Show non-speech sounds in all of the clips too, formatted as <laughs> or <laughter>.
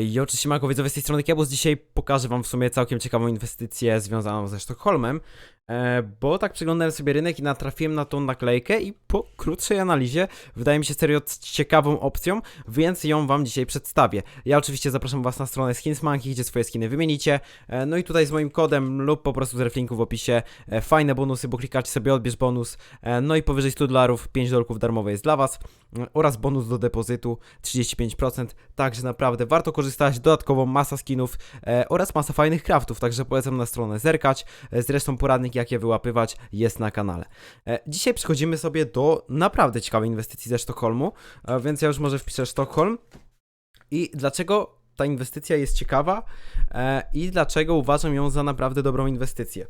I oczywiście Marko widzowie z tej strony Kiebus. Dzisiaj pokażę wam w sumie całkiem ciekawą inwestycję związaną ze Sztokholmem, bo tak przeglądałem sobie rynek i natrafiłem na tą naklejkę i po krótszej analizie wydaje mi się serio ciekawą opcją, więc ją wam dzisiaj przedstawię. Ja oczywiście zapraszam was na stronę Skinsmonkey, gdzie swoje skiny wymienicie, e, no i tutaj z moim kodem lub po prostu z reflinku w opisie e, fajne bonusy, bo klikacie sobie odbierz bonus, e, no i powyżej 100 dolarów 5 dolarów darmowe jest dla was. E, oraz bonus do depozytu 35%, także naprawdę warto korzystać, dodatkowo masa skinów e, oraz masa fajnych craftów, także polecam na stronę zerkać, e, zresztą poradnik jak je wyłapywać jest na kanale. E, dzisiaj przechodzimy sobie do naprawdę ciekawej inwestycji ze Sztokholmu, e, więc ja już może wpiszę Sztokholm i dlaczego ta inwestycja jest ciekawa e, i dlaczego uważam ją za naprawdę dobrą inwestycję.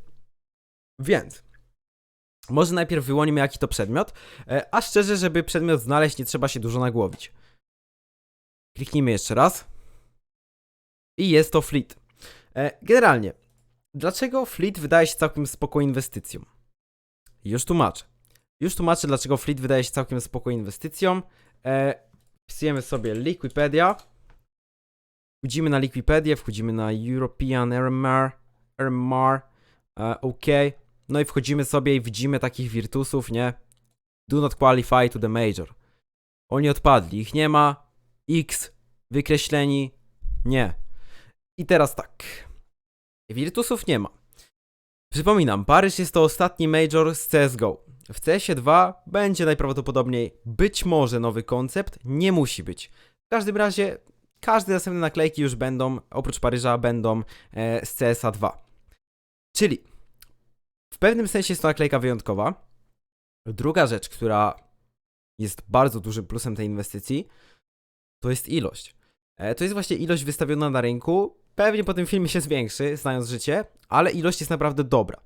Więc może najpierw wyłonimy jaki to przedmiot, a szczerze, żeby przedmiot znaleźć nie trzeba się dużo nagłowić. Kliknijmy jeszcze raz. I jest to Fleet. Generalnie, dlaczego Fleet wydaje się całkiem spoko inwestycją? Już tłumaczę. Już tłumaczę, dlaczego Fleet wydaje się całkiem spoko inwestycją. E, wpisujemy sobie Liquipedia. Wchodzimy na Liquipedię, wchodzimy na European RMR, RMR, e, OK. No i wchodzimy sobie i widzimy takich wirtusów, nie? Do not qualify to the major. Oni odpadli, ich nie ma. X, wykreśleni, nie. I teraz tak. Wirtusów nie ma. Przypominam, Paryż jest to ostatni major z CSGO. W CS2 będzie najprawdopodobniej być może nowy koncept, nie musi być. W każdym razie, każde następne naklejki już będą, oprócz Paryża, będą e, z CSA 2. Czyli w pewnym sensie jest to naklejka wyjątkowa. Druga rzecz, która jest bardzo dużym plusem tej inwestycji, to jest ilość. E, To jest właśnie ilość wystawiona na rynku. Pewnie po tym filmie się zwiększy, znając życie, ale ilość jest naprawdę dobra.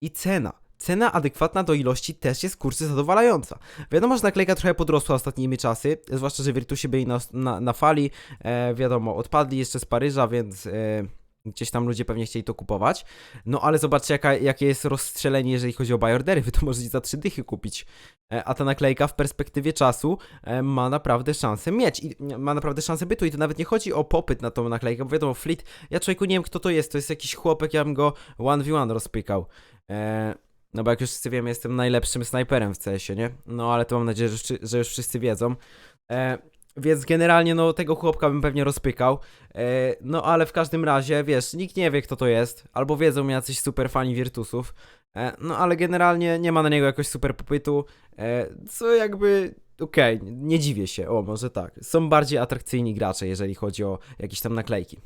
I cena. Cena adekwatna do ilości też jest kurczę zadowalająca. Wiadomo, że naklejka trochę podrosła ostatnimi czasy, zwłaszcza, że Virtusi byli na, na, na fali, e, wiadomo, odpadli jeszcze z Paryża, więc e, gdzieś tam ludzie pewnie chcieli to kupować. No ale zobaczcie, jaka, jakie jest rozstrzelenie, jeżeli chodzi o buy. Wy <laughs> to możecie za trzy dychy kupić. E, a ta naklejka w perspektywie czasu e, ma naprawdę szansę mieć i ma naprawdę szansę bytu i to nawet nie chodzi o popyt na tą naklejkę, bo wiadomo, Fleet, ja człowieku nie wiem kto to jest, to jest jakiś chłopek, ja bym go 1v1 rozpykał. E, no bo jak już wszyscy wiemy, jestem najlepszym snajperem w CS-ie, nie? No ale to mam nadzieję, że, że już wszyscy wiedzą. Więc generalnie, no, tego chłopka bym pewnie rozpykał. E, no, ale w każdym razie, wiesz, nikt nie wie, kto to jest. Albo wiedzą jacyś super fani Virtusów. E, no, ale generalnie nie ma na niego jakoś super popytu. E, co jakby. Okej, nie dziwię się, o może tak. Są bardziej atrakcyjni gracze, jeżeli chodzi o jakieś tam naklejki.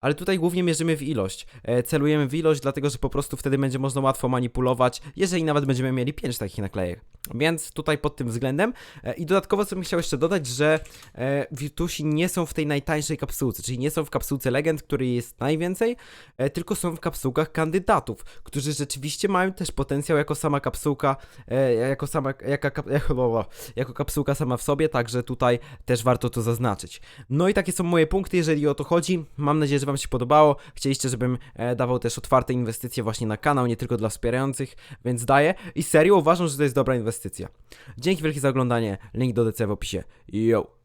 Ale tutaj głównie mierzymy w ilość. E, celujemy w ilość, dlatego że po prostu wtedy będzie można łatwo manipulować, jeżeli nawet będziemy mieli 5 takich naklejek. Więc tutaj pod tym względem. E, I dodatkowo co bym chciał jeszcze dodać, że e, Virtusi nie są w tej najtańszej kapsułce, czyli nie są w kapsułce legend, której jest najwięcej, e, tylko są w kapsułkach kandydatów, którzy rzeczywiście mają też potencjał jako sama kapsułka, e, jako sama, jaka, <laughs> jako, kapsułka sama w sobie, także tutaj też warto to zaznaczyć. No i takie są moje punkty, jeżeli o to chodzi. Mam nadzieję, że Wam się podobało. Chcieliście, żebym e, dawał też otwarte inwestycje właśnie na kanał, nie tylko dla wspierających, więc daję. I serio uważam, że to jest dobra inwestycja. Dzięki wielkie za oglądanie. Link do DC w opisie. Yo!